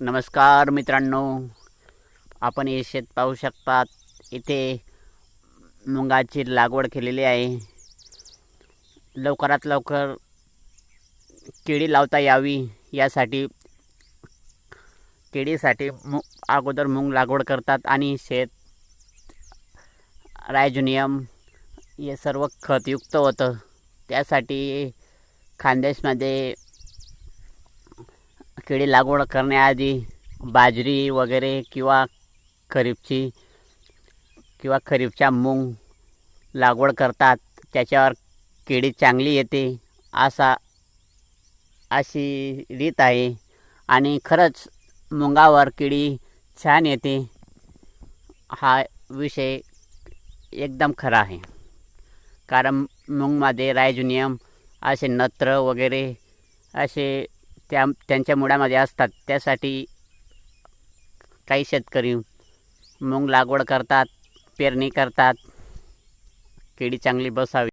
नमस्कार मित्रांनो. आपण हे शेत पाहू शकतात. इथे मुंगाची लागवड केलेली आहे. लवकरात लवकर केळी लावता यावी. यासाठी केळीसाठी मु अगोदर मुंग लागवड करतात आणि शेत रायझोनियम हे सर्व खतयुक्त होतं. त्यासाठी खानदेशमध्ये केळी लागवड करण्याआधी बाजरी वगैरे किंवा खरीपची किंवा खरीपच्या मूग लागवड करतात. त्याच्यावर केळी चांगली येते असा अशी रीत आहे. आणि खरंच मुगावर केळी छान येते. हा विषय एकदम खरा आहे. कारण मुंगमध्ये रायझोनियम असे नत्र वगैरे असे त्या त्यांच्या मुळामध्ये असतात. त्यासाठी काही शेतकरी मूग लागवड करतात पेरणी करतात. केळी चांगली बसावी.